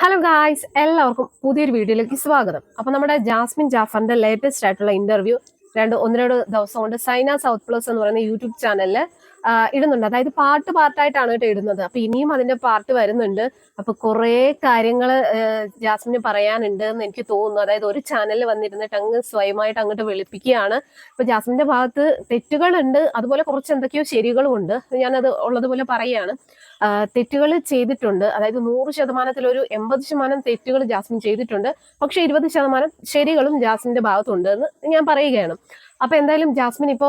Hello guys എല്ലാവർക്കും പുതിയൊരു വീഡിയോയിലേക്ക് സ്വാഗതം. അപ്പൊ നമ്മുടെ ജാസ്മിൻ ജാഫറിന്റെ ലേറ്റസ്റ്റ് ആയിട്ടുള്ള ഇന്റർവ്യൂ രണ്ട് ഒന്ന് രണ്ട് ദിവസം കൊണ്ട് സൈന സൗത്ത് പ്ലസ് എന്ന് പറയുന്ന യൂട്യൂബ് ചാനലിൽ ഇടുന്നുണ്ട്. അതായത് പാർട്ട് പാർട്ടായിട്ടാണ് കേട്ടോ ഇടുന്നത്. അപ്പൊ ഇനിയും അതിന്റെ പാർട്ട് വരുന്നുണ്ട്. അപ്പൊ കുറെ കാര്യങ്ങൾ ജാസ്മിന് പറയാനുണ്ട് എന്ന് എനിക്ക് തോന്നുന്നു. അതായത് ഒരു ചാനലിൽ വന്നിരുന്നിട്ട് അങ്ങ് സ്വയമായിട്ട് അങ്ങോട്ട് വെളുപ്പിക്കുകയാണ്. അപ്പൊ ജാസ്മിന്റെ ഭാഗത്ത് തെറ്റുകളുണ്ട്. അതുപോലെ കുറച്ച് എന്തൊക്കെയോ ശരികളും ഉണ്ട്. ഞാനത് ഉള്ളതുപോലെ പറയുകയാണ്. തെറ്റുകൾ ചെയ്തിട്ടുണ്ട്. അതായത് നൂറ് ശതമാനത്തിൽ ഒരു എൺപത് ശതമാനം തെറ്റുകൾ ജാസ്മിൻ ചെയ്തിട്ടുണ്ട്. പക്ഷെ ഇരുപത് ശതമാനം ശരികളും ജാസ്മിന്റെ ഭാഗത്തുണ്ട് എന്ന് ഞാൻ പറയുകയാണ്. അപ്പൊ എന്തായാലും ജാസ്മിൻ ഇപ്പോ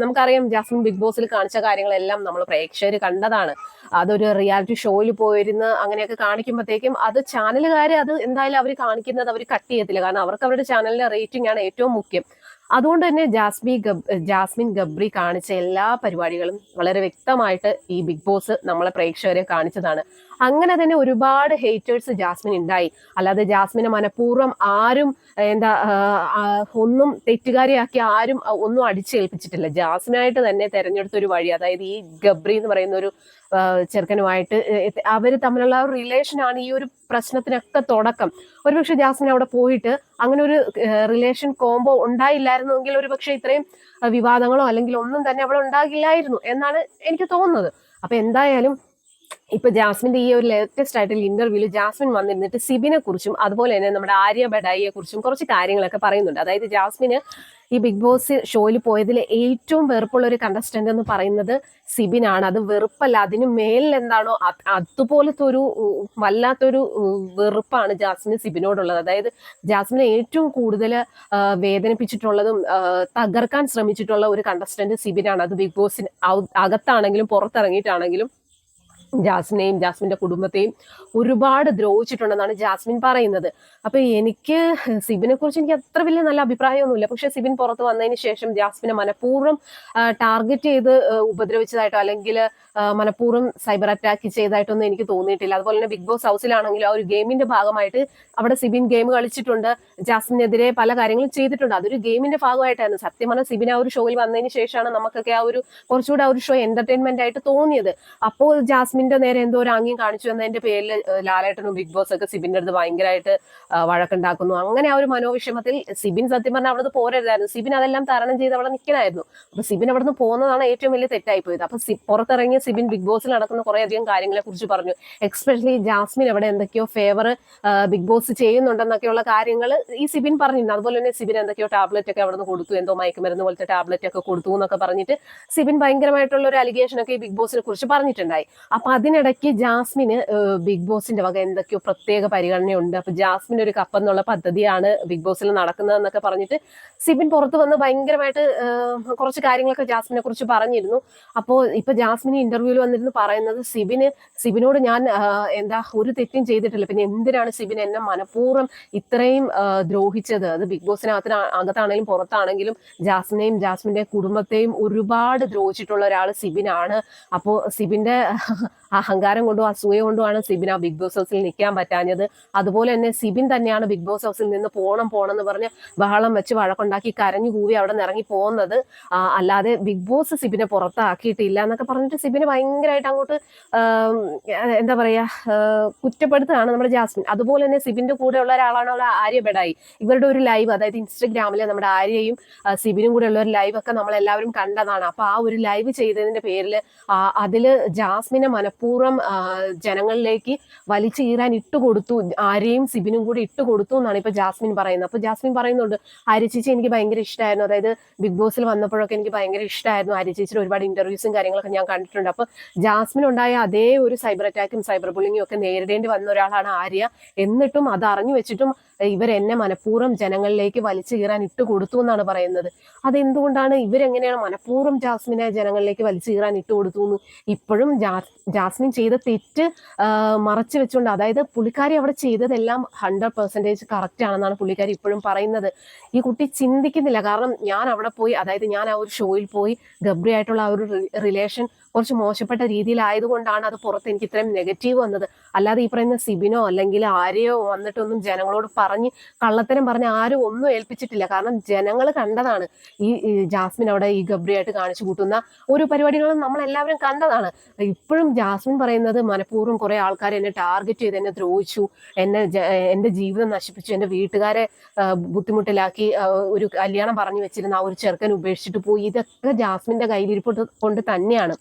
നമുക്കറിയാം ജാസ്മിൻ ബിഗ് ബോസിൽ കാണിച്ച കാര്യങ്ങളെല്ലാം നമ്മൾ പ്രേക്ഷകർ കണ്ടതാണ്. അതൊരു റിയാലിറ്റി ഷോയിൽ പോയിരുന്ന് അങ്ങനെയൊക്കെ കാണിക്കുമ്പോഴത്തേക്കും അത് ചാനലുകാർ അത് എന്തായാലും അവർ കാണിക്കുന്നത് അവർ കട്ട് ചെയ്യത്തില്ല. കാരണം അവർക്ക് അവരുടെ ചാനലിന്റെ റേറ്റിംഗ് ആണ് ഏറ്റവും മുഖ്യം. അതുകൊണ്ട് തന്നെ ജാസ്മി ജാസ്മിൻ ഗബ്രി കാണിച്ച എല്ലാ പരിപാടികളും വളരെ വ്യക്തമായിട്ട് ഈ ബിഗ് ബോസ് നമ്മളെ പ്രേക്ഷകരെ കാണിച്ചതാണ്. അങ്ങനെ തന്നെ ഒരുപാട് ഹേറ്റേഴ്സ് ജാസ്മിൻ ഉണ്ടായി. അല്ലാതെ ജാസ്മിനെ മനഃപൂർവം ആരും എന്താ ഒന്നും തെറ്റുകാരിയാക്കി ആരും ഒന്നും അടിച്ചേൽപ്പിച്ചിട്ടില്ല. ജാസ്മിനായിട്ട് തന്നെ തെരഞ്ഞെടുത്ത ഒരു വഴി അതായത് ഈ ഗബ്രി എന്ന് പറയുന്ന ഒരു ചെറുക്കനുമായിട്ട് അവർ തമ്മിലുള്ള ഒരു റിലേഷൻ ആണ് ഈ ഒരു പ്രശ്നത്തിനൊക്കെ തുടക്കം. ഒരുപക്ഷെ ജാസ്മിൻ അവിടെ പോയിട്ട് അങ്ങനെ ഒരു റിലേഷൻ കോംബോ ഉണ്ടായില്ലായിരുന്നുവെങ്കിൽ ഒരുപക്ഷെ ഇത്രയും വിവാദങ്ങളോ അല്ലെങ്കിൽ ഒന്നും തന്നെ അവിടെ ഉണ്ടാകില്ലായിരുന്നു എന്നാണ് എനിക്ക് തോന്നുന്നത്. അപ്പൊ എന്തായാലും ഇപ്പൊ ജാസ്മിന്റെ ഈ ഒരു ലേറ്റസ്റ്റ് ആയിട്ടുള്ള ഇന്റർവ്യൂൽ ജാസ്മിൻ വന്നിരുന്നിട്ട് സിബിനെ കുറിച്ചും അതുപോലെ തന്നെ നമ്മുടെ ആര്യ ബഡായിയെ കുറിച്ചും കുറച്ച് കാര്യങ്ങളൊക്കെ പറയുന്നുണ്ട്. അതായത് ജാസ്മിന് ഈ ബിഗ് ബോസ് ഷോയിൽ പോയതിൽ ഏറ്റവും വെറുപ്പുള്ള ഒരു കണ്ടസ്റ്റന്റ് എന്ന് പറയുന്നത് സിബിനാണ്. അത് വെറുപ്പല്ല അതിന് മേലിൽ എന്താണോ അതുപോലത്തെ ഒരു വല്ലാത്തൊരു വെറുപ്പാണ് ജാസ്മിന് സിബിനോടുള്ളത്. അതായത് ജാസ്മിനെ ഏറ്റവും കൂടുതൽ വേദനിപ്പിച്ചിട്ടുള്ളതും തകർക്കാൻ ശ്രമിച്ചിട്ടുള്ള ഒരു കണ്ടസ്റ്റന്റ് സിബിനാണ്. അത് ബിഗ് ബോസിന് അകത്താണെങ്കിലും പുറത്തിറങ്ങിയിട്ടാണെങ്കിലും ജാസ്മിനെയും ജാസ്മിന്റെ കുടുംബത്തെയും ഒരുപാട് ദ്രോഹിച്ചിട്ടുണ്ടെന്നാണ് ജാസ്മിൻ പറയുന്നത്. അപ്പൊ എനിക്ക് സിബിനെ കുറിച്ച് എനിക്ക് അത്ര വലിയ നല്ല അഭിപ്രായമൊന്നുമില്ല. പക്ഷെ സിബിൻ പുറത്ത് വന്നതിന് ശേഷം ജാസ്മിനെ മനഃപൂർവം ടാർഗറ്റ് ചെയ്ത് ഉപദ്രവിച്ചതായിട്ടോ അല്ലെങ്കിൽ മനഃപൂർവം സൈബർ അറ്റാക്ക് ചെയ്തതായിട്ടൊന്നും എനിക്ക് തോന്നിയിട്ടില്ല. അതുപോലെ തന്നെ ബിഗ് ബോസ് ഹൗസിലാണെങ്കിലും ആ ഒരു ഗെയിമിന്റെ ഭാഗമായിട്ട് അവിടെ സിബിൻ ഗെയിം കളിച്ചിട്ടുണ്ട്. ജാസ്മിനെതിരെ പല കാര്യങ്ങളും ചെയ്തിട്ടുണ്ട്. അതൊരു ഗെയിമിന്റെ ഭാഗമായിട്ടാണ് സത്യം പറഞ്ഞാൽ സിബിൻ ആ ഒരു ഷോയിൽ വന്നതിന് ശേഷമാണ് നമുക്കൊക്കെ ആ ഒരു കുറച്ചുകൂടെ ആ ഒരു ഷോ എന്റർടൈൻമെന്റ് ആയിട്ട് തോന്നിയത്. അപ്പോൾ ജാസ്മിന്റെ നേരെ എന്തോ ഒരു ആംഗ്യം കാണിച്ചു എന്നതിന്റെ പേരിൽ ലാലേട്ടനും ബിഗ് ബോസ് ഒക്കെ സിബിന്റെ അടുത്ത് ഭയങ്കരമായിട്ട് വഴക്കുണ്ടാക്കുന്നു. അങ്ങനെ ആ ഒരു മനോവിഷമത്തിൽ സിബിൻ സത്യം പറഞ്ഞാൽ അവിടുന്ന് പോരരുതായിരുന്നു. സിബിൻ അതെല്ലാം തരണം ചെയ്ത് അവിടെ നിൽക്കണമായിരുന്നു അപ്പൊ സിബിൻ അവിടുന്ന് പോകുന്നതാണ് ഏറ്റവും വലിയ തെറ്റായി പോയത് അപ്പൊ പുറത്തിറങ്ങിയ സിബിൻ ബിഗ് ബോസിൽ നടക്കുന്ന കുറെ അധികം കാര്യങ്ങളെ കുറിച്ച് പറഞ്ഞു. എക്സ്പെഷ്യലി ജാസ്മിൻ അവിടെ എന്തൊക്കെയോ ഫേവർ ബിഗ് ബോസ് ചെയ്യുന്നുണ്ടെന്നൊക്കെയുള്ള കാര്യങ്ങൾ ഈ സിബിൻ പറഞ്ഞിരുന്നു. അതുപോലെ തന്നെ സിബിൻ എന്തൊക്കെയോ ടാബ്ലറ്റ് ഒക്കെ അവിടെ നിന്ന് കൊടുത്തു. എന്തോ മയക്കുമരുന്ന് പോലത്തെ ടാബ്ലറ്റ് ഒക്കെ കൊടുത്തു എന്നൊക്കെ പറഞ്ഞിട്ട് സിബിൻ ഭയങ്കരമായിട്ടുള്ള ഒരു അലിഗേഷൻ ഒക്കെ ബിഗ് ബോസിനെ കുറിച്ച് പറഞ്ഞിട്ടുണ്ടായി. അപ്പൊ അതിനിടയ്ക്ക് ജാസ്മിന് ബിഗ് ബോസിന്റെ വക എന്തൊക്കെയോ പ്രത്യേക പരിഗണനയുണ്ട്. അപ്പൊ ജാസ്മിൻ ഒരു കപ്പ് എന്നുള്ള പദ്ധതിയാണ് ബിഗ് ബോസിൽ നടക്കുന്നതെന്നൊക്കെ പറഞ്ഞിട്ട് സിബിൻ പുറത്ത് വന്ന് ഭയങ്കരമായിട്ട് കുറച്ച് കാര്യങ്ങളൊക്കെ ജാസ്മിനെ കുറിച്ച് പറഞ്ഞിരുന്നു. അപ്പോൾ ഇപ്പൊ ജാസ്മിന് ഇന്റർവ്യൂവിൽ വന്നിരുന്നു പറയുന്നത് സിബിന് സിബിനോട് ഞാൻ എന്താ ഒരു തെറ്റും ചെയ്തിട്ടില്ല. പിന്നെ എന്തിനാണ് സിബിൻ എന്നെ മനഃപൂർവം ഇത്രയും ദ്രോഹിച്ചത്? അത് ബിഗ് ബോസിനകത്തിന് അകത്താണെങ്കിലും പുറത്താണെങ്കിലും ജാസ്മിനെയും ജാസ്മിന്റെ കുടുംബത്തെയും ഒരുപാട് ദ്രോഹിച്ചിട്ടുള്ള ഒരാൾ സിബിനാണ്. അപ്പോൾ സിബിന്റെ അഹങ്കാരം കൊണ്ടും അസൂയ കൊണ്ടുമാണ് സിബിൻ ആ ബിഗ് ബോസ് ഹൗസിൽ നിൽക്കാൻ പറ്റാഞ്ഞത്. അതുപോലെ തന്നെ സിബിൻ തന്നെയാണ് ബിഗ് ബോസ് ഹൗസിൽ നിന്ന് പോകണം പോകണം എന്ന് പറഞ്ഞ് ബഹളം വെച്ച് വഴക്കുണ്ടാക്കി കരഞ്ഞു കൂവി അവിടെ നിന്ന് ഇറങ്ങി പോകുന്നത് അല്ലാതെ ബിഗ് ബോസ് സിബിനെ പുറത്താക്കിയിട്ടില്ല എന്നൊക്കെ പറഞ്ഞിട്ട് സിബിന് ഭയങ്കരമായിട്ട് അങ്ങോട്ട് എന്താ പറയാ കുറ്റപ്പെടുത്തുകയാണ് നമ്മുടെ ജാസ്മിൻ. അതുപോലെ തന്നെ സിബിന്റെ കൂടെ ഉള്ള ഒരാളാണ് ആര്യ ബെഡായി. ഇവരുടെ ഒരു ലൈവ് അതായത് ഇൻസ്റ്റഗ്രാമിലെ നമ്മുടെ ആര്യയും സിബിനും കൂടെ ഉള്ള ഒരു ലൈവ് ഒക്കെ നമ്മളെല്ലാവരും കണ്ടതാണ്. അപ്പൊ ആ ഒരു ലൈവ് ചെയ്തതിന്റെ പേരിൽ അതിൽ ജാസ്മിനെ മനഃപൂർവം ജനങ്ങളിലേക്ക് വലിച്ചീറാൻ ഇട്ടുകൊടുത്തു ആരെയും സിബിനും കൂടി ഇട്ടുകൊടുത്തു എന്നാണ് ഇപ്പൊ ജാസ്മിൻ പറയുന്നത്. അപ്പൊ ജാസ്മിൻ പറയുന്നുണ്ട് ആര്യ ചേച്ചി എനിക്ക് ഭയങ്കര ഇഷ്ടമായിരുന്നു അതായത് ബിഗ് ബോസിൽ വന്നപ്പോഴൊക്കെ എനിക്ക് ഭയങ്കര ഇഷ്ടമായിരുന്നു ആര്യ ചേച്ചിയുടെ ഒരുപാട് ഇന്റർവ്യൂസും കാര്യങ്ങളൊക്കെ ഞാൻ കണ്ടിട്ടുണ്ട്. അപ്പൊ ജാസ്മിൻ ഉണ്ടായ അതേ ഒരു സൈബർ അറ്റാക്കും സൈബർ ബുള്ളിങ്ങും ഒക്കെ നേരിടേണ്ടി വന്ന ഒരാളാണ് ആര്യ. എന്നിട്ടും അത് അറിഞ്ഞു വെച്ചിട്ടും ഇവരെന്നെ മനഃപൂർവം ജനങ്ങളിലേക്ക് വലിച്ചു കീറാൻ ഇട്ട് കൊടുത്തു എന്നാണ് പറയുന്നത്. അതെന്തുകൊണ്ടാണ് ഇവരെങ്ങനെയാണ് മനഃപൂർവം ജാസ്മിനെ ജനങ്ങളിലേക്ക് വലിച്ചു കീറാൻ ഇട്ട് കൊടുത്തു എന്ന് ഇപ്പോഴും ജാസ്മിൻ ചെയ്ത തെറ്റ് മറച്ചു വെച്ചുകൊണ്ട് അതായത് പുള്ളിക്കാരി അവിടെ ചെയ്തതെല്ലാം ഹൺഡ്രഡ് പെർസെന്റേജ് കറക്റ്റ് ആണെന്നാണ് പുള്ളിക്കാരി ഇപ്പോഴും പറയുന്നത്. ഈ കുട്ടി ചിന്തിക്കുന്നില്ല. കാരണം ഞാൻ അവിടെ പോയി അതായത് ഞാൻ ആ ഒരു ഷോയിൽ പോയി ഗബ്രി ആയിട്ടുള്ള ആ ഒരു റിലേഷൻ കുറച്ച് മോശപ്പെട്ട രീതിയിലായതുകൊണ്ടാണ് അത് പുറത്ത് എനിക്ക് ഇത്രയും നെഗറ്റീവ് വന്നത്. അല്ലാതെ ഈ പറയുന്ന സിബിനോ അല്ലെങ്കിൽ ആരെയോ വന്നിട്ടൊന്നും ജനങ്ങളോട് പറഞ്ഞ് കള്ളത്തരം പറഞ്ഞ് ആരും ഒന്നും ഏൽപ്പിച്ചിട്ടില്ല. കാരണം ജനങ്ങൾ കണ്ടതാണ്. ഈ ജാസ്മിൻ അവിടെ ഈ ഗബ്രിയായിട്ട് കാണിച്ചു കൂട്ടുന്ന ഒരു പരിപാടികളും നമ്മൾ എല്ലാവരും കണ്ടതാണ്. ഇപ്പോഴും ജാസ്മിൻ പറയുന്നത് മനഃപൂർവം കുറെ ആൾക്കാർ എന്നെ ടാർഗറ്റ് ചെയ്ത് എന്നെ ദ്രോഹിച്ചു. എന്നെ എന്റെ ജീവിതം നശിപ്പിച്ചു. എന്റെ വീട്ടുകാരെ ബുദ്ധിമുട്ടിലാക്കി ഒരു കല്യാണം പറഞ്ഞു വെച്ചിരുന്ന ആ ഒരു ചെറുക്കൻ ഉപേക്ഷിച്ചിട്ട് പോയി. ഇതൊക്കെ ജാസ്മിന്റെ കയ്യിലിരിപ്പ് കൊണ്ട് തന്നെയാണ്.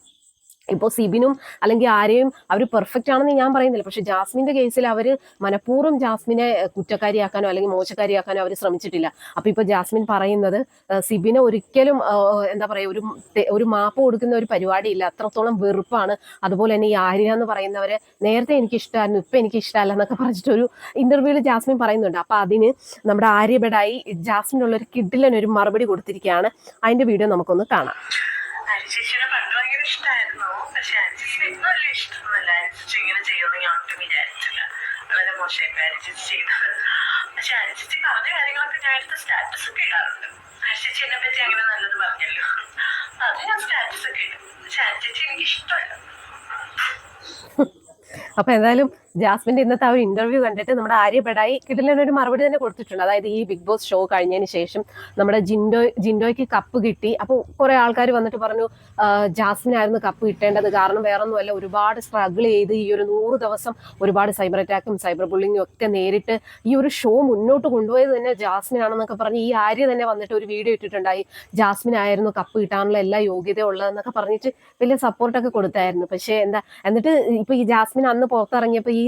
ഇപ്പോൾ സിബിനും അല്ലെങ്കിൽ ആരെയും അവർ പെർഫെക്റ്റ് ആണെന്ന് ഞാൻ പറയുന്നില്ല. പക്ഷെ ജാസ്മിന്റെ കേസിൽ അവർ മനഃപൂർവം ജാസ്മിനെ കുറ്റക്കാരിയാക്കാനോ അല്ലെങ്കിൽ മോശക്കാരിയാക്കാനോ അവർ ശ്രമിച്ചിട്ടില്ല. അപ്പൊ ഇപ്പൊ ജാസ്മിൻ പറയുന്നത് സിബിനെ ഒരിക്കലും എന്താ പറയുക ഒരു ഒരു മാപ്പ് കൊടുക്കുന്ന ഒരു പരിപാടിയില്ല അത്രത്തോളം വെറുപ്പാണ്. അതുപോലെ തന്നെ ഈ ആര്യ എന്ന് പറയുന്നവരെ നേരത്തെ എനിക്ക് ഇഷ്ടമായിരുന്നു ഇപ്പൊ എനിക്ക് ഇഷ്ടമല്ല എന്നൊക്കെ പറഞ്ഞിട്ട് ഒരു ഇന്റർവ്യൂവിൽ ജാസ്മിൻ പറയുന്നുണ്ട്. അപ്പോൾ അതിന് നമ്മുടെ ആര്യബഡായി ജാസ്മിനുള്ള ഒരു കിഡിലൻ ഒരു മറുപടി കൊടുത്തിരിക്കുകയാണ്. അതിന്റെ വീഡിയോ നമുക്കൊന്ന് കാണാം. വളരെ മോശമായി ചേച്ചി ചെയ്തത്. പക്ഷെ പറഞ്ഞ കാര്യങ്ങളൊക്കെ ഞാൻ എടുത്ത് സ്റ്റാറ്റസ് ഒക്കെ ഇടാറുണ്ട്. ചേച്ചി എന്നെ പറ്റി അങ്ങനെ നല്ലത് പറഞ്ഞല്ലോ. അത് ഞാൻ സ്റ്റാറ്റസ് ഒക്കെ ഇടും. പക്ഷെ ചേച്ചി എനിക്ക് ഇഷ്ടമല്ല. അപ്പൊ എന്തായാലും ജാസ്മിന്റെ ഇന്നത്തെ ആ ഒരു ഇന്റർവ്യൂ കണ്ടിട്ട് നമ്മുടെ ആര്യ ബെഡായി കിടിലൻ ഒരു മറുപടി തന്നെ കൊടുത്തിട്ടുണ്ട്. അതായത് ഈ ബിഗ് ബോസ് ഷോ കഴിഞ്ഞതിന് ശേഷം നമ്മുടെ ജിൻഡോ ജിൻഡോയ്ക്ക് കപ്പ് കിട്ടി. അപ്പോൾ കുറെ ആൾക്കാർ വന്നിട്ട് പറഞ്ഞു "ആ, ജാസ്മിനായിരുന്നു കപ്പ് കിട്ടേണ്ടത്. കാരണം വേറൊന്നുമല്ല ഒരുപാട് സ്ട്രഗിൾ ചെയ്ത് ഈ ഒരു നൂറ് ദിവസം ഒരുപാട് സൈബർ അറ്റാക്കും സൈബർ ബുള്ളിങ്ങും ഒക്കെ നേരിട്ട് ഈ ഒരു ഷോ മുന്നോട്ട് കൊണ്ടുപോയത് തന്നെ ജാസ്മിൻ ആണെന്നൊക്കെ പറഞ്ഞ് ഈ ആര്യ തന്നെ വന്നിട്ട് ഒരു വീഡിയോ ഇട്ടിട്ടുണ്ടായി. ജാസ്മിൻ ആയിരുന്നു കപ്പ് കിട്ടാനുള്ള എല്ലാ യോഗ്യത ഉള്ളതെന്നൊക്കെ പറഞ്ഞിട്ട് വലിയ സപ്പോർട്ടൊക്കെ കൊടുത്തായിരുന്നു. പക്ഷേ എന്താ എന്നിട്ട് ഇപ്പൊ ഈ ജാസ്മിൻ അന്ന് പുറത്തിറങ്ങിയപ്പോ ഈ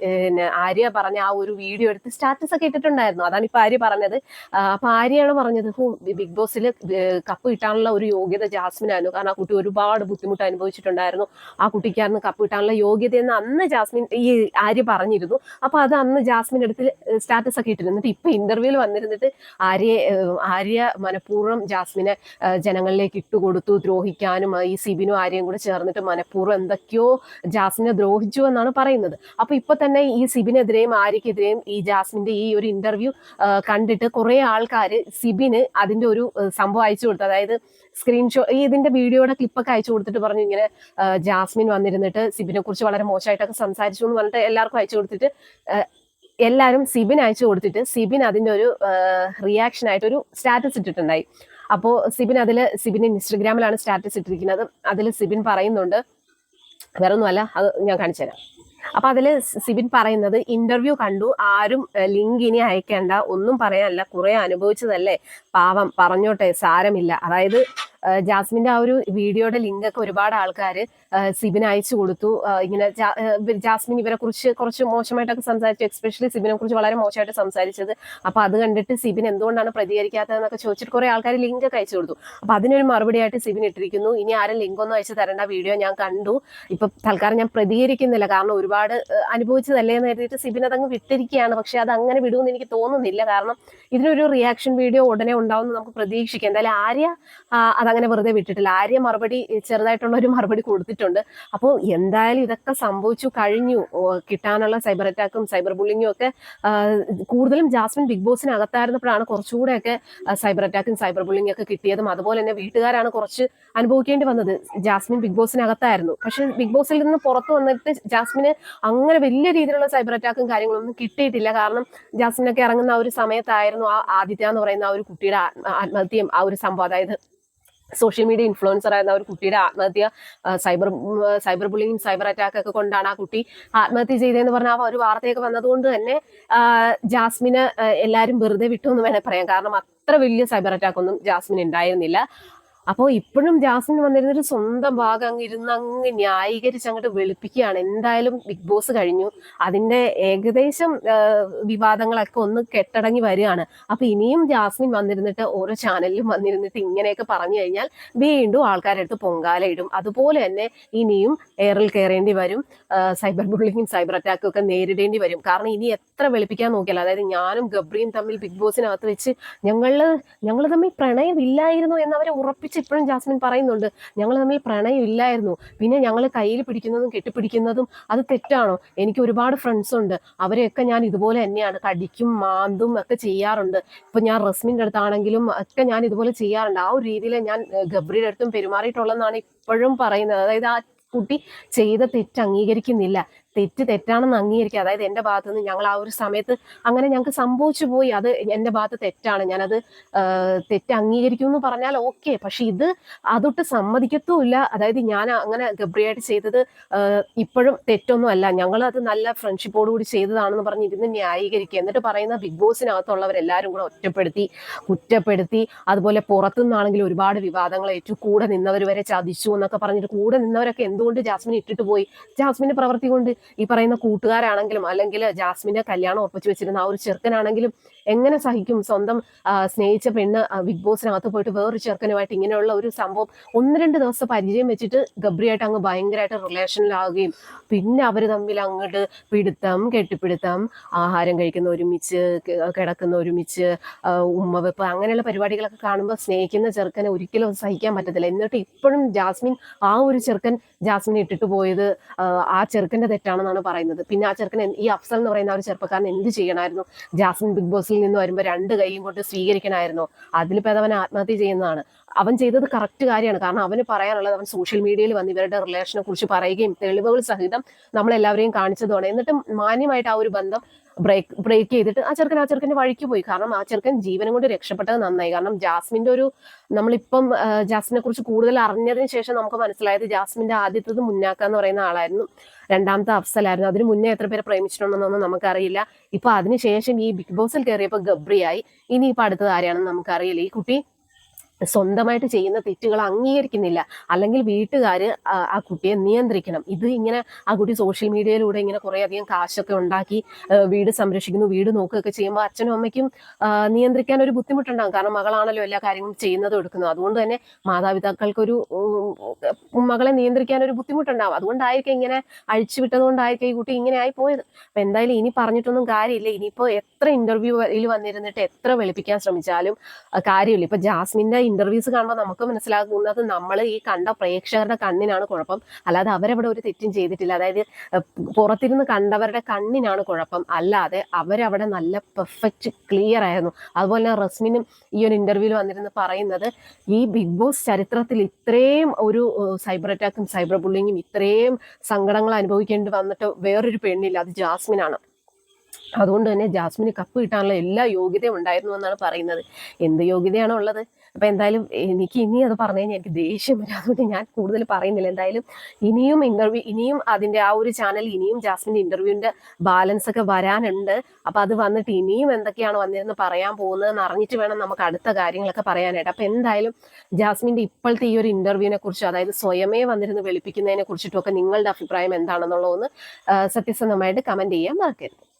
പിന്നെ ആര്യ പറഞ്ഞ ആ ഒരു വീഡിയോ എടുത്ത് സ്റ്റാറ്റസ് ഒക്കെ ഇട്ടിട്ടുണ്ടായിരുന്നു. അതാണ് ഇപ്പൊ ആര്യ പറഞ്ഞത്. അപ്പൊ ആര്യാണ് പറഞ്ഞത് ബിഗ് ബോസിൽ കപ്പ് കിട്ടാനുള്ള ഒരു യോഗ്യത ജാസ്മിനായിരുന്നു. കാരണം ആ കുട്ടി ഒരുപാട് ബുദ്ധിമുട്ട് അനുഭവിച്ചിട്ടുണ്ടായിരുന്നു. ആ കുട്ടിക്കായിരുന്നു കപ്പ് കിട്ടാനുള്ള യോഗ്യത എന്ന് അന്ന് ജാസ്മിൻ ഈ ആര്യ പറഞ്ഞിരുന്നു. അപ്പൊ അത് അന്ന് ജാസ്മിൻ എടുത്ത് സ്റ്റാറ്റസ് ഒക്കെ ഇട്ടിരുന്നു. ഇപ്പൊ ഇന്റർവ്യൂവിൽ വന്നിരുന്നിട്ട് ആര്യ ആര്യ മനഃപൂർവം ജാസ്മിനെ ജനങ്ങളിലേക്ക് ഇട്ടുകൊടുത്തു ദ്രോഹിക്കാനും ഈ സിബിനും ആര്യയും കൂടെ ചേർന്നിട്ട് മനഃപൂർവം എന്തൊക്കെയോ ജാസ്മിനെ ദ്രോഹിച്ചു എന്നാണ് പറയുന്നത്. അപ്പൊ ഇപ്പൊ തന്നെ ഈ സിബിനെതിരെയും ആര്യക്കെതിരെയും ഈ ജാസ്മിന്റെ ഈ ഒരു ഇന്റർവ്യൂ കണ്ടിട്ട് കുറെ ആൾക്കാർ സിബിന് അതിന്റെ ഒരു സംഭവം അയച്ചു കൊടുത്തു. അതായത് സ്ക്രീൻഷോ ഈ ഇതിന്റെ വീഡിയോയുടെ ക്ലിപ്പൊക്കെ അയച്ചു കൊടുത്തിട്ട് പറഞ്ഞു ഇങ്ങനെ ജാസ്മിൻ വന്നിരുന്നിട്ട് സിബിനെ കുറിച്ച് വളരെ മോശമായിട്ടൊക്കെ സംസാരിച്ചു എന്ന് പറഞ്ഞിട്ട് എല്ലാവർക്കും അയച്ചു കൊടുത്തിട്ട് എല്ലാവരും സിബിൻ അയച്ചു കൊടുത്തിട്ട് സിബിൻ അതിന്റെ ഒരു റിയാക്ഷൻ ആയിട്ട് ഒരു സ്റ്റാറ്റസ് ഇട്ടിട്ടുണ്ടായി. അപ്പോൾ സിബിൻ അതിൽ സിബിൻ ഇൻസ്റ്റഗ്രാമിലാണ് സ്റ്റാറ്റസ് ഇട്ടിരിക്കുന്നത്. അതിൽ സിബിൻ പറയുന്നുണ്ട് വേറെ ഒന്നുമല്ല അത് ഞാൻ കാണിച്ചു തരാം അപ്പൊ അതിൽ സിബിൻ പറയുന്നത് ഇന്റർവ്യൂ കണ്ടു ആരും ലിങ്ക് ഇനി അയക്കേണ്ട ഒന്നും പറയാനല്ല കുറെ അനുഭവിച്ചതല്ലേ? പാവം പറഞ്ഞോട്ടെ സാരമില്ല. അതായത് ജാസ്മിന്റെ ആ ഒരു വീഡിയോയുടെ ലിങ്ക് ഒക്കെ ഒരുപാട് ആൾക്കാർ സിബിന് അയച്ചു കൊടുത്തു. ഇങ്ങനെ ജാസ്മിൻ ഇവരെ കുറിച്ച് കുറച്ച് മോശമായിട്ടൊക്കെ സംസാരിച്ചു. എക്സ്പെഷ്യലി സിബിനെ കുറിച്ച് വളരെ മോശമായിട്ട് സംസാരിച്ചത്. അപ്പൊ അത് കണ്ടിട്ട് സിബിൻ എന്തുകൊണ്ടാണ് പ്രതികരിക്കാത്തതെന്നൊക്കെ ചോദിച്ചിട്ട് കുറെ ആൾക്കാർ ലിങ്ക് ഒക്കെ അയച്ചു കൊടുത്തു. അപ്പൊ അതിനൊരു മറുപടി ആയിട്ട് സിബിൻ ഇട്ടിരിക്കുന്നു. ഇനി ആരും ലിങ്ക് ഒന്നും അയച്ചു തരേണ്ട വീഡിയോ ഞാൻ കണ്ടു. ഇപ്പൊ തൽക്കാലം ഞാൻ പ്രതികരിക്കുന്നില്ല. കാരണം ഒരുപാട് ഏഹ്, അനുഭവിച്ചതല്ലേ എന്ന് കരുതിയിട്ട് സിബിൻ അതങ്ങ് വിട്ടിരിക്കുകയാണ്. പക്ഷെ അത് അങ്ങനെ വിടുമെന്ന് എനിക്ക് തോന്നുന്നില്ല. കാരണം ഇതിനൊരു റിയാക്ഷൻ വീഡിയോ ഉടനെ ഉണ്ടാവുമെന്ന് നമുക്ക് പ്രതീക്ഷിക്കാം. എന്തായാലും ആര്യ അതങ്ങനെ വെറുതെ വിട്ടിട്ടില്ല. ആര്യ മറുപടി ചെറുതായിട്ടുള്ള ഒരു മറുപടി കൊടുത്തിട്ടുണ്ട്. അപ്പോൾ എന്തായാലും ഇതൊക്കെ സംഭവിച്ചു കഴിഞ്ഞു. കിട്ടാനുള്ള സൈബർ അറ്റാക്കും സൈബർ ബുള്ളിങ്ങും ഒക്കെ കൂടുതലും ജാസ്മിൻ ബിഗ് ബോസിനകത്തായിരുന്നപ്പോഴാണ് കുറച്ചുകൂടെയൊക്കെ സൈബർ അറ്റാക്കും സൈബർ ബുള്ളിങ്ങും ഒക്കെ കിട്ടിയതും. അതുപോലെ തന്നെ വീട്ടുകാരാണ് കുറച്ച് അനുഭവിക്കേണ്ടി വന്നത്. ജാസ്മിൻ ബിഗ് ബോസിനകത്തായിരുന്നു. പക്ഷെ ബിഗ് ബോസിൽ നിന്ന് പുറത്ത് വന്നിട്ട് ജാസ്മിന് അങ്ങനെ വലിയ രീതിയിലുള്ള സൈബർ അറ്റാക്കും കാര്യങ്ങളൊന്നും കിട്ടിയിട്ടില്ല. കാരണം ജാസ്മിനൊക്കെ ഇറങ്ങുന്ന ആ ഒരു സമയത്തായിരുന്നു ആ ആദിത്യ എന്ന് പറയുന്ന ആ ഒരു കുട്ടിയുടെ ആത്മ- ആത്മഹത്യയും ആ ഒരു സംഭവം. അതായത് സോഷ്യൽ മീഡിയ ഇൻഫ്ലുവൻസർ ആയിരുന്ന ഒരു കുട്ടിയുടെ ആത്മഹത്യ cyber cyber bullying cyber attack ഒക്കെ കൊണ്ടാണ് ആ കുട്ടി ആത്മഹത്യ ചെയ്തതെന്ന് പറഞ്ഞ ആ ഒരു വാർത്തയൊക്കെ വന്നതുകൊണ്ട് തന്നെ ജാസ്മിന് എല്ലാവരും വെറുതെ വിട്ടു എന്ന് വേണേൽ പറയാം. കാരണം അത്ര വലിയ സൈബർ അറ്റാക്ക് ഒന്നും ജാസ്മിൻ ഉണ്ടായിരുന്നില്ല. അപ്പോൾ ഇപ്പോഴും ജാസ്മിൻ വന്നിരുന്നൊരു സ്വന്തം ഭാഗം അങ്ങ് ഇരുന്ന് അങ്ങ് ന്യായീകരിച്ച് അങ്ങോട്ട് വെളുപ്പിക്കുകയാണ്. എന്തായാലും ബിഗ് ബോസ് കഴിഞ്ഞു. അതിന്റെ ഏകദേശം വിവാദങ്ങളൊക്കെ ഒന്ന് കെട്ടടങ്ങി വരികയാണ്. അപ്പൊ ഇനിയും ജാസ്മിൻ വന്നിരുന്നിട്ട് ഓരോ ചാനലിലും വന്നിരുന്നിട്ട് ഇങ്ങനെയൊക്കെ പറഞ്ഞു കഴിഞ്ഞാൽ വീണ്ടും ആൾക്കാരുടെ അടുത്ത് പൊങ്കാല ഇടും. അതുപോലെ തന്നെ ഇനിയും എയറിൽ കയറേണ്ടി വരും. സൈബർ ബുള്ളിങ്ങും സൈബർ അറ്റാക്കും ഒക്കെ നേരിടേണ്ടി വരും. കാരണം ഇനി എത്ര വെളുപ്പിക്കാൻ നോക്കിയാലും അതായത് ഞാനും ഗബ്രിയും തമ്മിൽ ബിഗ് ബോസിനകത്ത് വെച്ച് ഞങ്ങൾ ഞങ്ങൾ തമ്മിൽ പ്രണയം ഇല്ലായിരുന്നു എന്നവരെ ഉറപ്പിച്ച് ഇപ്പോഴും ജാസ്മിൻ പറയുന്നുണ്ട്. ഞങ്ങൾ തമ്മിൽ പ്രണയം ഇല്ലായിരുന്നു. പിന്നെ ഞങ്ങൾ കയ്യിൽ പിടിക്കുന്നതും കെട്ടിപ്പിടിക്കുന്നതും അത് തെറ്റാണോ? എനിക്ക് ഒരുപാട് ഫ്രണ്ട്സ് ഉണ്ട്. അവരെയൊക്കെ ഞാൻ ഇതുപോലെ തന്നെയാണ് കടിക്കും മാന്തും ഒക്കെ ചെയ്യാറുണ്ട്. ഇപ്പൊ ഞാൻ റസ്മിന്റെ അടുത്താണെങ്കിലും ഒക്കെ ഞാൻ ഇതുപോലെ ചെയ്യാറുണ്ട്. ആ ഒരു രീതിയിൽ ഞാൻ ഗബ്രിയുടെ അടുത്തും പെരുമാറിയിട്ടുള്ളതെന്നാണ് ഇപ്പോഴും പറയുന്നത്. അതായത് ആ കുട്ടി ചെയ്ത തെറ്റ് അംഗീകരിക്കുന്നില്ല. തെറ്റ് തെറ്റാണെന്ന് അംഗീകരിക്കുക. അതായത് എന്റെ ഭാഗത്ത് നിന്ന് ഞങ്ങൾ ആ ഒരു സമയത്ത് അങ്ങനെ ഞങ്ങൾക്ക് സംഭവിച്ചു പോയി. അത് എന്റെ ഭാഗത്ത് തെറ്റാണ്. ഞാനത് തെറ്റ് അംഗീകരിക്കും എന്ന് പറഞ്ഞാൽ ഓക്കെ. പക്ഷെ ഇത് അതൊട്ട് സമ്മതിക്കത്തുമില്ല. അതായത് ഞാൻ അങ്ങനെ ഗബ്രിയായിട്ട് ചെയ്തത് ഇപ്പോഴും തെറ്റൊന്നും അല്ല. ഞങ്ങൾ അത് നല്ല ഫ്രണ്ട്ഷിപ്പോട് കൂടി ചെയ്തതാണെന്ന് പറഞ്ഞ് ഇരുന്ന് ന്യായീകരിക്കുക. എന്നിട്ട് പറയുന്ന ബിഗ് ബോസിനകത്തുള്ളവരെല്ലാവരും കൂടെ ഒറ്റപ്പെടുത്തി കുറ്റപ്പെടുത്തി അതുപോലെ പുറത്തുനിന്നാണെങ്കിൽ ഒരുപാട് വിവാദങ്ങൾ ഏറ്റു കൂടെ നിന്നവർ വരെ ചതിച്ചു എന്നൊക്കെ പറഞ്ഞിട്ട് കൂടെ നിന്നവരൊക്കെ എന്തുകൊണ്ട് ജാസ്മിൻ ഇട്ടിട്ട് പോയി? ജാസ്മിന്റെ പ്രവൃത്തി കൊണ്ട് ഈ പറയുന്ന കൂട്ടുകാരാണെങ്കിലും അല്ലെങ്കിൽ ജാസ്മിന്റെ കല്യാണം ഉറപ്പിച്ചു വെച്ചിരുന്ന ആ ഒരു ചെറുക്കനാണെങ്കിലും എങ്ങനെ സഹിക്കും? സ്വന്തം സ്നേഹിച്ച പെണ്ണ് ബിഗ് ബോസിനകത്ത് പോയിട്ട് വേറൊരു ചെറുക്കനുമായിട്ട് ഇങ്ങനെയുള്ള ഒരു സംഭവം ഒന്ന് രണ്ട് ദിവസം പരിചയം വെച്ചിട്ട് ഗബ്രിയായിട്ട് അങ്ങ് ഭയങ്കരമായിട്ട് റിലേഷനിലാവുകയും പിന്നെ അവർ തമ്മിൽ അങ്ങോട്ട് പിടുത്തം കെട്ടിപ്പിടുത്തം ആഹാരം കഴിക്കുന്ന ഒരുമിച്ച് കിടക്കുന്ന ഒരുമിച്ച് ഉമ്മവെപ്പ് ഉമ്മ വെപ്പ് അങ്ങനെയുള്ള പരിപാടികളൊക്കെ കാണുമ്പോൾ സ്നേഹിക്കുന്ന ചെറുക്കനെ ഒരിക്കലും സഹിക്കാൻ പറ്റത്തില്ല. എന്നിട്ട് ഇപ്പോഴും ജാസ്മിൻ ആ ഒരു ചെറുക്കൻ ജാസ്മിനെ ഇട്ടിട്ട് പോയത് ആ, ആ ചെറുക്കന്റെ തെറ്റാണെന്നാണ് പറയുന്നത്. പിന്നെ ആ ചെറുക്കൻ ഈ അഫ്സൽ എന്ന് പറയുന്ന ഒരു ചെറുപ്പക്കാരൻ എന്ത് ചെയ്യണമായിരുന്നു ജാസ്മിൻ ബിഗ് ബോസിൽ നിന്ന് വരുമ്പോൾ രണ്ട് കൈയും കൊണ്ട് സ്വീകരിക്കണമായിരുന്നു അതിലിപ്പോൾ അത് അവൻ ആത്മഹത്യ ചെയ്യുന്നതാണ്. അവൻ ചെയ്തത് കറക്റ്റ് കാര്യമാണ്. കാരണം അവന് പറയാനുള്ളത് അവൻ സോഷ്യൽ മീഡിയയിൽ വന്ന് ഇവരുടെ റിലേഷനെ കുറിച്ച് പറയുകയും തെളിവുകൾ സഹിതം നമ്മളെല്ലാവരെയും കാണിച്ചതുമാണ്. എന്നിട്ടും മാന്യമായിട്ട് ആ ഒരു ബന്ധം ബ്രേക്ക് ബ്രേക്ക് ചെയ്തിട്ട് ആ ചെറുക്കൻ ആ ചെറുക്കന്റെ വഴിക്ക് പോയി. കാരണം ആ ചെറുക്കൻ ജീവനും കൊണ്ട് രക്ഷപ്പെട്ടത് നന്നായി. കാരണം ജാസ്മിന്റെ ഒരു നമ്മളിപ്പം ജാസ്മിനെ കുറിച്ച് കൂടുതൽ അറിഞ്ഞതിന് ശേഷം നമുക്ക് മനസ്സിലായത് ജാസ്മിന്റെ ആദ്യത്തത് മുന്നാക്ക എന്ന് പറയുന്ന ആളായിരുന്നു. രണ്ടാമത്തെ അഫ്സലായിരുന്നു. അതിന് മുന്നേ എത്ര പേരെ പ്രേമിച്ചിട്ടുണ്ടെന്നൊന്നും നമുക്കറിയില്ല. ഇപ്പൊ അതിനുശേഷം ഈ ബിഗ് ബോസിൽ കയറിയപ്പോൾ ഗബ്രിയായി. ഇനി ഇപ്പം അടുത്തത് ആരെയാണെന്ന് നമുക്കറിയില്ല. ഈ കുട്ടി സ്വന്തമായിട്ട് ചെയ്യുന്ന തെറ്റുകൾ അംഗീകരിക്കുന്നില്ല. അല്ലെങ്കിൽ വീട്ടുകാർ ആ കുട്ടിയെ നിയന്ത്രിക്കണം. ഇത് ഇങ്ങനെ ആ കുട്ടി സോഷ്യൽ മീഡിയയിലൂടെ ഇങ്ങനെ കുറേ അധികം കാശൊക്കെ ഉണ്ടാക്കി വീട് സംരക്ഷിക്കുന്നു വീട് നോക്കുകയൊക്കെ ചെയ്യുമ്പോൾ അച്ഛനും അമ്മയ്ക്കും നിയന്ത്രിക്കാൻ ഒരു ബുദ്ധിമുട്ടുണ്ടാകും. കാരണം മകളാണല്ലോ എല്ലാ കാര്യങ്ങളും ചെയ്യുന്നതും എടുക്കുന്നത്. അതുകൊണ്ട് തന്നെ മാതാപിതാക്കൾക്കൊരു മകളെ നിയന്ത്രിക്കാൻ ഒരു ബുദ്ധിമുട്ടുണ്ടാകും അതുകൊണ്ടായിരിക്കും ഇങ്ങനെ അഴിച്ചുവിട്ടതുകൊണ്ടായിരിക്കും ഈ കുട്ടി ഇങ്ങനെ ആയി പോയത്. അപ്പൊ എന്തായാലും ഇനി പറഞ്ഞിട്ടൊന്നും കാര്യമില്ല. ഇനിയിപ്പോ എത്ര ഇന്റർവ്യൂയിൽ വന്നിരുന്നിട്ട് എത്ര വെളുപ്പിക്കാൻ ശ്രമിച്ചാലും കാര്യമില്ല. ഇപ്പൊ ജാസ്മിന്റെ ഇന്റർവ്യൂസ് കാണുമ്പോൾ നമുക്ക് മനസ്സിലാകുന്നത് നമ്മൾ ഈ കണ്ട പ്രേക്ഷകരുടെ കണ്ണിനാണ് കുഴപ്പം. അല്ലാതെ അവരവിടെ ഒരു തെറ്റും ചെയ്തിട്ടില്ല. അതായത് പുറത്തിരുന്ന് കണ്ടവരുടെ കണ്ണിനാണ് കുഴപ്പം. അല്ലാതെ അവരവിടെ നല്ല പെർഫെക്റ്റ് ക്ലിയർ ആയിരുന്നു. അതുപോലെ തന്നെ റസ്മിനും ഈ ഒരു ഇന്റർവ്യൂവിൽ വന്നിരുന്ന് പറയുന്നത് ഈ ബിഗ് ബോസ് ചരിത്രത്തിൽ ഇത്രയും ഒരു സൈബർ അറ്റാക്കും സൈബർ ബുള്ളിങ്ങും ഇത്രയും സങ്കടങ്ങൾ അനുഭവിക്കേണ്ടി വന്നിട്ട് വേറൊരു പെണ്ണില്ല. അത് ജാസ്മിനാണ്. അതുകൊണ്ട് തന്നെ ജാസ്മിന് കപ്പ് കിട്ടാനുള്ള എല്ലാ യോഗ്യതയും ഉണ്ടായിരുന്നു എന്നാണ് പറയുന്നത്. എന്ത് യോഗ്യതയാണോ ഉള്ളത്? അപ്പം എന്തായാലും എനിക്ക് ഇനി അത് പറഞ്ഞു കഴിഞ്ഞാൽ എനിക്ക് ദേഷ്യം വരും. അതുകൊണ്ട് ഞാൻ കൂടുതൽ പറയുന്നില്ല. എന്തായാലും ഇനിയും ഇന്റർവ്യൂ ഇനിയും അതിന്റെ ആ ഒരു ചാനൽ ഇനിയും ജാസ്മിന്റെ ഇന്റർവ്യൂവിന്റെ ബാലൻസ് ഒക്കെ വരാനുണ്ട്. അപ്പോൾ അത് വന്നിട്ട് ഇനിയും എന്തൊക്കെയാണ് വന്നിരുന്ന് പറയാൻ പോകുന്നതെന്ന് അറിഞ്ഞിട്ട് വേണം നമുക്ക് അടുത്ത കാര്യങ്ങളൊക്കെ പറയാനായിട്ട്. അപ്പോൾ എന്തായാലും ജാസ്മിന്റെ ഇപ്പോഴത്തെ ഈ ഒരു ഇന്റർവ്യൂവിനെ കുറിച്ച് അതായത് സ്വയമേ വന്നിരുന്ന് വെളുപ്പിക്കുന്നതിനെ കുറിച്ചിട്ടൊക്കെ നിങ്ങളുടെ അഭിപ്രായം എന്താണെന്നുള്ളതൊന്ന് സത്യസന്ധമായിട്ട് കമന്റ് ചെയ്യാൻ മറക്കരുത്.